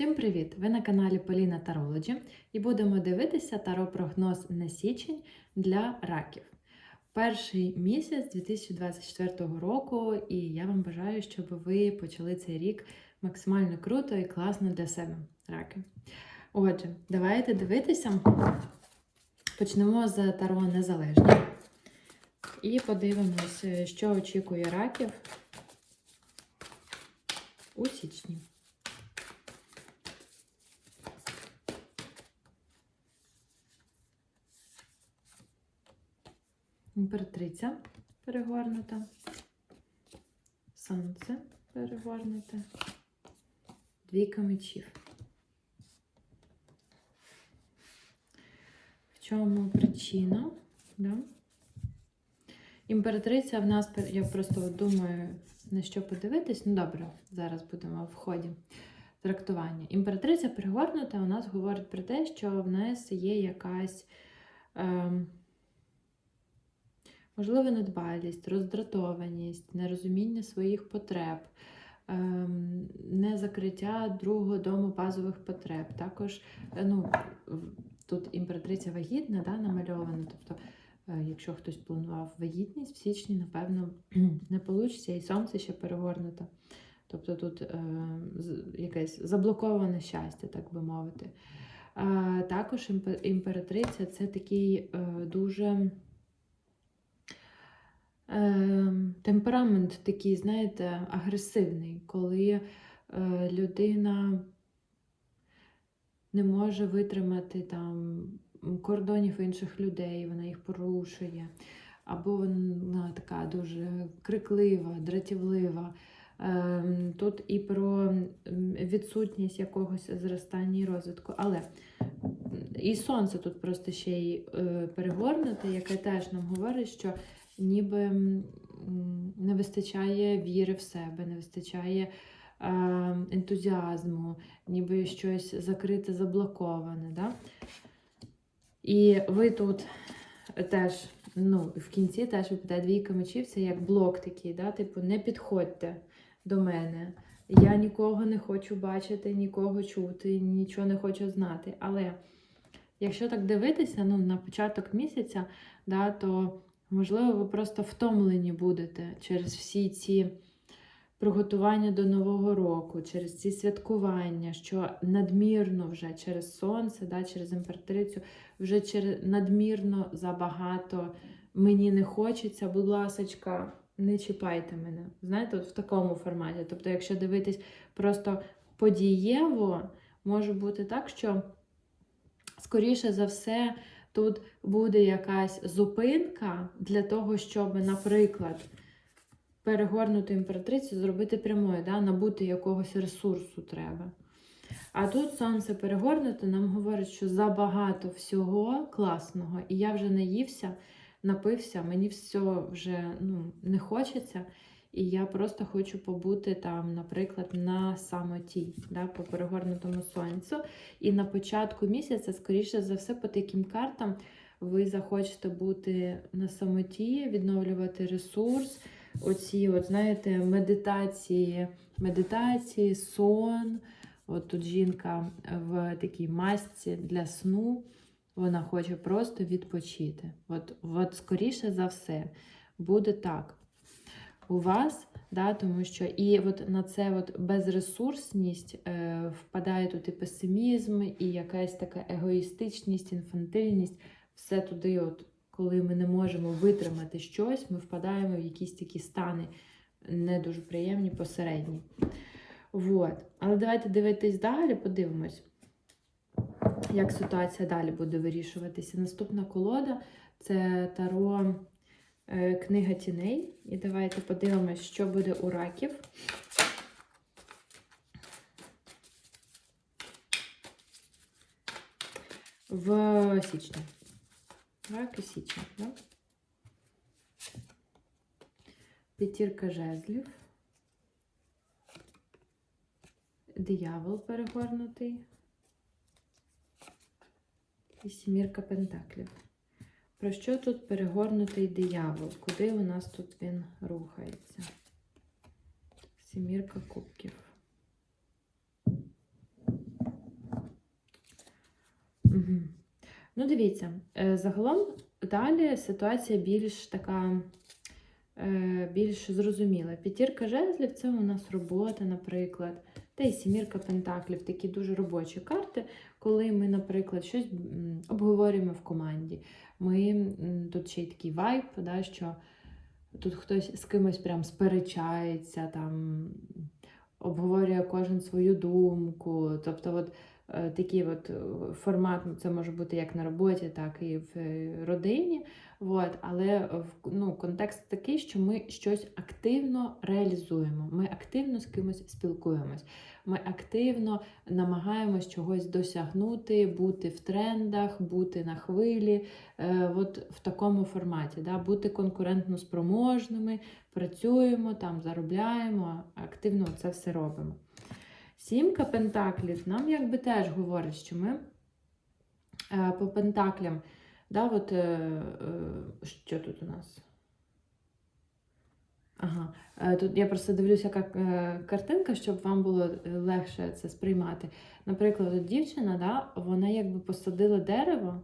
Всім привіт! Ви на каналі Поліна Тарологі і будемо дивитися таро-прогноз на січень для раків. Перший місяць 2024 року, і я вам бажаю, щоб ви почали цей рік максимально круто і класно для себе, раки. Отже, давайте дивитися. Почнемо з таро незалежні. І подивимось, що очікує раків у січні. Імператриця перегорнута, сонце перегорнуте, двійка мечів. В чому причина? Да? Імператриця в нас, я просто думаю, на що подивитись. Ну, добре, зараз будемо в ході трактування. Імператриця перегорнута у нас говорить про те, що в нас є якась. Ем, Можливо, недбалість, роздратованість, нерозуміння своїх потреб, ем, незакриття другого дому базових потреб. Також ну, тут імператриця вагітна да, намальована. Тобто, е, якщо хтось планував вагітність, в січні, напевно, не вийде, і сонце ще перегорнуто. Тобто тут е, якесь заблоковане щастя, так би мовити. Е, також імператриця це такий е, дуже. Ем, темперамент такий, знаєте, агресивний, коли е, людина не може витримати там кордонів інших людей, вона їх порушує, або вона така дуже криклива, дратівлива. Ем, тут і про відсутність якогось зростання і розвитку. Але і сонце тут просто ще й е, перегорнуте, яке теж нам говорить, що ніби не вистачає віри в себе, не вистачає е, ентузіазму, ніби щось закрите, заблоковане. Да? І ви тут теж, ну, в кінці теж випадає двійка мечів, це як блок такий, да? типу, не підходьте до мене. Я нікого не хочу бачити, нікого чути, нічого не хочу знати. Але якщо так дивитися, ну, на початок місяця, да, то Можливо, ви просто втомлені будете через всі ці приготування до Нового року, через ці святкування, що надмірно вже через сонце, да, через імператрицю, вже через надмірно забагато мені не хочеться, будь ласочка, не чіпайте мене. Знаєте, от в такому форматі. Тобто, якщо дивитись просто подієво, може бути так, що, скоріше за все, тут буде якась зупинка для того, щоб, наприклад, перегорнуту імператрицю зробити прямою, да? набути якогось ресурсу треба. А тут сонце перегорнуте, нам говорить, що забагато всього класного, і я вже наївся, напився, мені все вже ну, не хочеться. І я просто хочу побути там, наприклад, на самоті, да, по перегорнутому сонцю. І на початку місяця, скоріше за все, по таким картам ви захочете бути на самоті, відновлювати ресурс. Оці, от, знаєте, медитації, медитації, сон. От тут жінка в такій масці для сну. Вона хоче просто відпочити. От, от скоріше за все, буде так у вас, да, тому що і от на це от безресурсність е, впадає тут і песимізм, і якась така егоїстичність, інфантильність, все туди, от, коли ми не можемо витримати щось, ми впадаємо в якісь такі стани не дуже приємні, посередні. Вот. Але давайте дивитись далі, подивимось, як ситуація далі буде вирішуватися. Наступна колода це таро. Е, книга тіней. І давайте подивимось, що буде у раків. В січні. Раки січня, так? П'ятірка жезлів. Диявол перегорнутий. І сімірка пентаклів. Про що тут перегорнутий диявол? Куди у нас тут він рухається? Сімірка кубків. Мгм. Ну, дивіться, е, загалом далі ситуація більш така, е, більш зрозуміла. П'ятірка жезлів це у нас робота, наприклад, та й сімірка пентаклів, такі дуже робочі карти, коли ми, наприклад, щось обговорюємо в команді. Ми тут ще й такий вайб, да, що тут хтось з кимось прям сперечається, там обговорює кожен свою думку. Тобто, от такий от е, формат, ну, це може бути як на роботі, так і в е, родині. От, але ну, контекст такий, що ми щось активно реалізуємо. Ми активно з кимось спілкуємось. Ми активно намагаємось чогось досягнути, бути в трендах, бути на хвилі, е, от в такому форматі, да, бути конкурентно спроможними, працюємо там, заробляємо, активно це все робимо. Сімка пентаклів нам якби теж говорить, що ми е, по пентаклям, да, от, е, е, що тут у нас? Ага, тут я просто дивлюся, яка е, картинка, щоб вам було легше це сприймати. Наприклад, дівчина, да, вона якби посадила дерево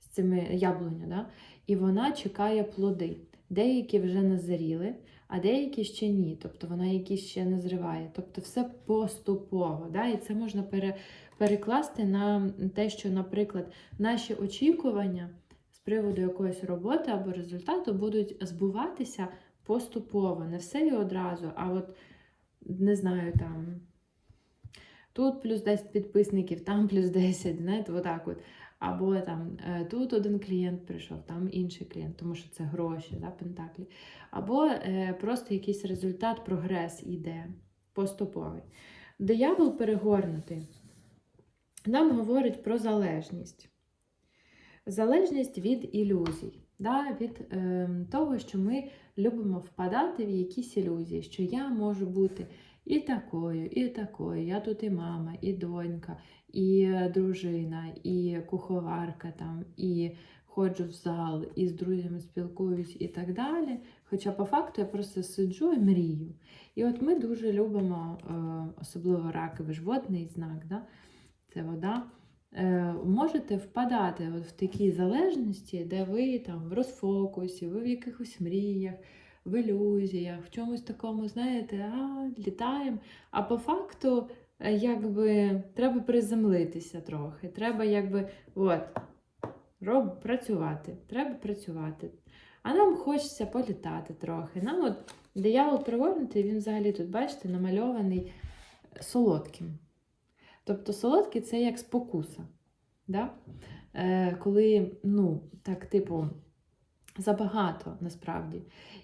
з цими яблуня, да, і вона чекає плоди. Деякі вже назріли, а деякі ще ні. Тобто вона якісь ще не зриває. Тобто все поступово. Да? І це можна пере, перекласти на те, що, наприклад, наші очікування з приводу якоїсь роботи або результату будуть збуватися поступово, не все і одразу, а от не знаю там. Тут плюс 10 підписників, там плюс 10, знаєте, отак от. Або там е, тут один клієнт прийшов, там інший клієнт, тому що це гроші, да, пентаклі. Або е, просто якийсь результат, прогрес іде поступовий. Диявол перегорнутий нам говорить про залежність. Залежність від ілюзій, да, від е, того, що ми любимо впадати в якісь ілюзії, що я можу бути і такою, і такою. Я тут і мама, і донька, і е, дружина, і куховарка там, і ходжу в зал, і з друзями спілкуюсь, і так далі. Хоча по факту я просто сиджу і мрію. І от ми дуже любимо, е, особливо раки, ви ж знак, да? це вода. Е, Можете впадати от в такі залежності, де ви там в розфокусі, ви в якихось мріях, в ілюзіях, в чомусь такому, знаєте, а, літаємо. А по факту, е, якби треба приземлитися трохи. Треба якби от, роб, працювати. Треба працювати. А нам хочеться політати трохи. Нам от диявол пригорнутий, він взагалі тут, бачите, намальований солодким. Тобто солодкий це як спокуса. Да? Е, коли, ну, так, типу, забагато насправді.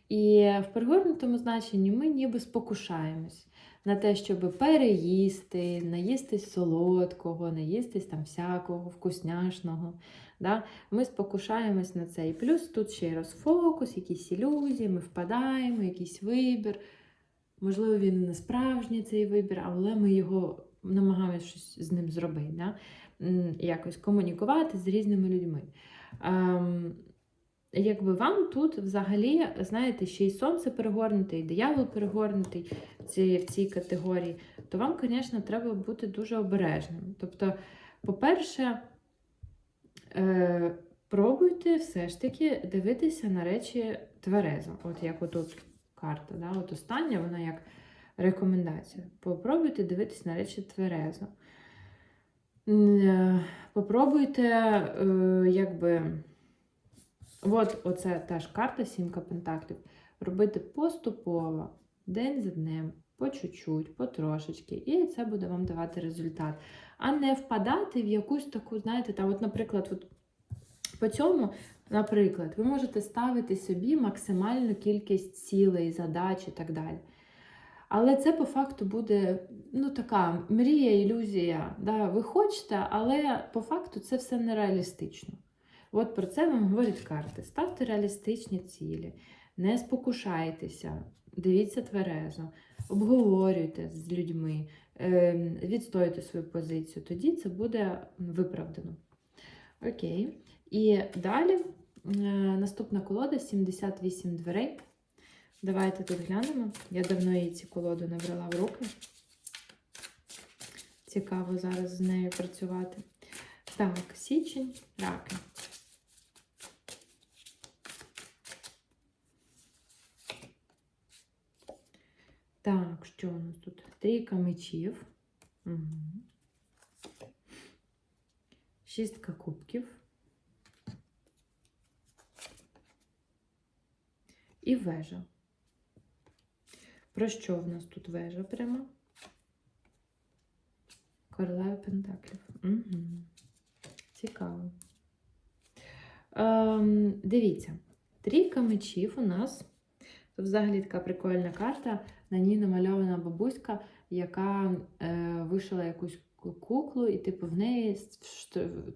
І в перегорнутому значенні ми ніби спокушаємось на те, щоб переїсти, наїстись солодкого, наїстись там всякого вкусняшного. Да? Ми спокушаємось на це. І плюс тут ще й розфокус, якісь ілюзії, ми впадаємо, якийсь вибір. Можливо, він не справжній цей вибір, але ми його намагаємося щось з ним зробити. Да? Якось комунікувати з різними людьми. Якби вам тут взагалі, знаєте, ще й сонце перегорнуте, і диявол перегорнутий в цій, в цій категорії, то вам, звісно, треба бути дуже обережним. Тобто, по-перше, е, пробуйте все ж таки дивитися на речі тверезо. От як отут карта. Да? От остання, вона як рекомендація. Попробуйте дивитися на речі тверезо. Е, Попробуйте, е, якби. От оце теж карта сімка пентаклів. Робити поступово, день за днем, по чуть-чуть, потрошечки, і це буде вам давати результат. А не впадати в якусь таку, знаєте, там, от, наприклад, от по цьому, наприклад, ви можете ставити собі максимальну кількість цілей, задач і так далі. Але це по факту буде ну, така мрія, ілюзія. Да? Ви хочете, але по факту це все нереалістично. От про це вам говорять карти. Ставте реалістичні цілі, не спокушайтеся, дивіться тверезо, обговорюйте з людьми, ем, відстоюйте свою позицію. Тоді це буде виправдано. Окей. І далі е, наступна колода 78 дверей. Давайте тут глянемо. Я давно її цю колоду не брала в руки. Цікаво зараз з нею працювати. Так, січень, раки. Так, що у нас тут? Трійка мечів. Шістка кубків. І вежа. Про що в нас тут вежа прямо? Королева Пентаклів. Угу. Цікаво. Ем, дивіться, трійка мечів у нас. Це взагалі така прикольна карта. На ній намальована бабуська, яка е, вишила якусь куклу, і типу в неї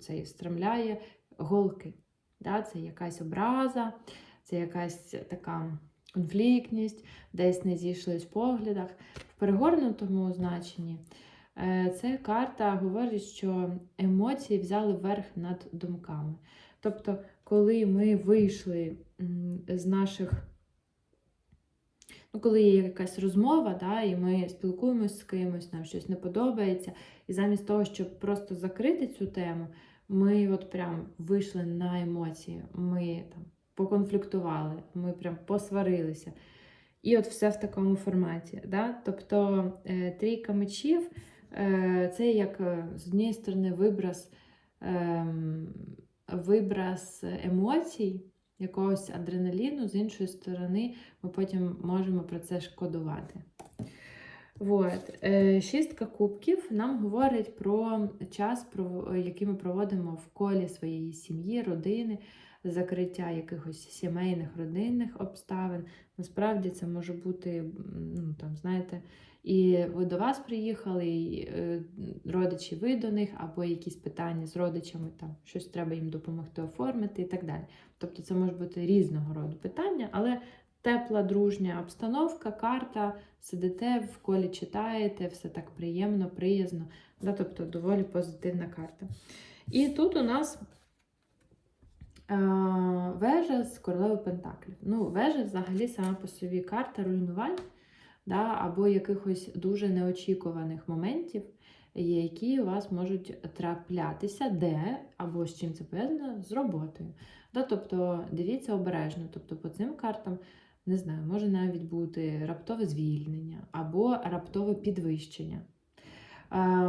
цей встромляє голки. Да? Це якась образа, це якась така конфліктність, десь не зійшлись в поглядах. В перегорнутому значенні е, ця карта говорить, що емоції взяли верх над думками. Тобто, коли ми вийшли з наших коли є якась розмова, да, і ми спілкуємося з кимось, нам щось не подобається, і замість того, щоб просто закрити цю тему, ми от прям вийшли на емоції, ми там поконфліктували, ми прям посварилися. І от все в такому форматі. Да? Тобто е, трійка мечів е, це як е, з однієї сторони вибраз, е, вибраз емоцій якогось адреналіну, з іншої сторони, ми потім можемо про це шкодувати. От. Е, шістка кубків нам говорить про час, який ми проводимо в колі своєї сім'ї, родини, закриття якихось сімейних родинних обставин. Насправді це може бути, ну, там, знаєте, і ви до вас приїхали, і е, родичі ви до них, або якісь питання з родичами, там щось треба їм допомогти оформити і так далі. Тобто це може бути різного роду питання, але тепла, дружня обстановка, карта, сидите в колі читаєте, все так приємно, приязно. Да? Тобто доволі позитивна карта. І тут у нас. Вежа з королевою Пентаклів. Ну, Вежа взагалі сама по собі карта руйнувань да, або якихось дуже неочікуваних моментів, які у вас можуть траплятися, де або з чим це пов'язано з роботою. Да, Тобто дивіться обережно, тобто по цим картам. Не знаю, може навіть бути раптове звільнення або раптове підвищення.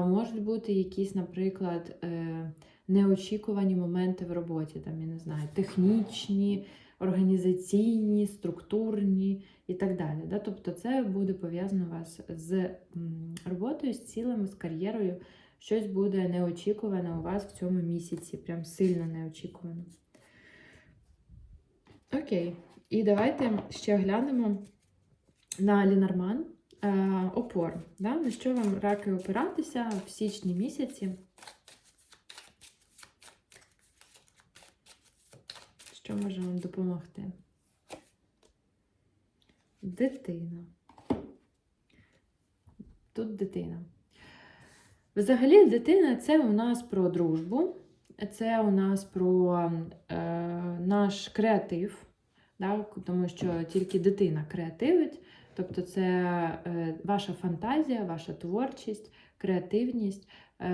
Можуть бути якісь, наприклад, е, неочікувані моменти в роботі, там, я не знаю, технічні, організаційні, структурні і так далі. Да? Тобто це буде пов'язано вас з роботою, з цілими, з кар'єрою. Щось буде неочікуване у вас в цьому місяці, прям сильно неочікувано. Окей, і давайте ще глянемо на Лінарман е, опор. Да? На що вам раки опиратися в січні місяці? Що може вам допомогти? Дитина. Тут дитина. Взагалі, дитина це у нас про дружбу, це у нас про е, наш креатив, да? тому що тільки дитина креативить, тобто це е, ваша фантазія, ваша творчість, креативність, е,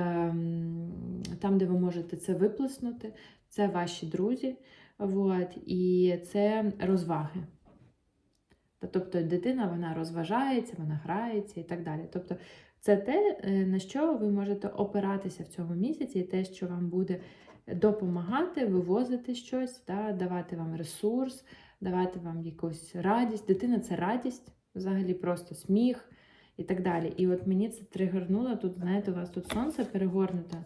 там, де ви можете це виплеснути, це ваші друзі. От, І це розваги. Тобто дитина вона розважається, вона грається і так далі. Тобто це те, е, на що ви можете опиратися в цьому місяці, і те, що вам буде допомагати, вивозити щось, да, давати вам ресурс, давати вам якусь радість. Дитина це радість, взагалі просто сміх і так далі. І от мені це тригернуло, тут, знаєте, у вас тут сонце перегорнуте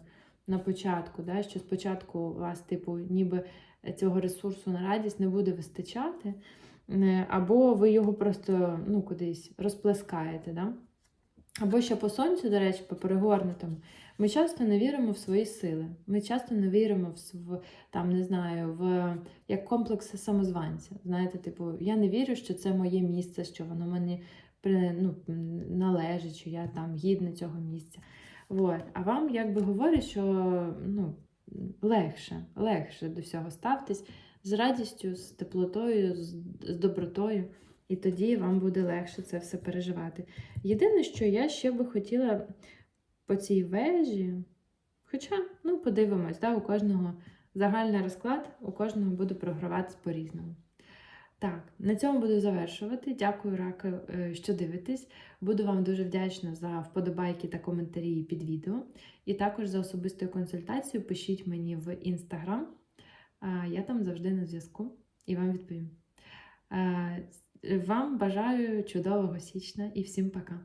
на початку, да, що спочатку у вас, типу, ніби цього ресурсу на радість не буде вистачати, е, або ви його просто ну, кудись розплескаєте. Да? Або ще по сонцю, до речі, по перегорнутому, ми часто не віримо в свої сили. Ми часто не віримо в там, не знаю, в як комплекс самозванця. Знаєте, типу, я не вірю, що це моє місце, що воно мені ну, належить, що я там гідна цього місця. Вот. А вам якби говорять, що ну, легше, легше до всього ставтесь з радістю, з теплотою, з, добротою, і тоді вам буде легше це все переживати. Єдине, що я ще би хотіла по цій вежі Хоча, ну, подивимось, да, у кожного загальний розклад, у кожного буде програватися по-різному. Так, на цьому буду завершувати. Дякую, раки, е, що дивитесь. Буду вам дуже вдячна за вподобайки та коментарі під відео. І також за особисту консультацію пишіть мені в інстаграм. Я там завжди на зв'язку і вам відповім. Е, Вам бажаю чудового січня і всім пока!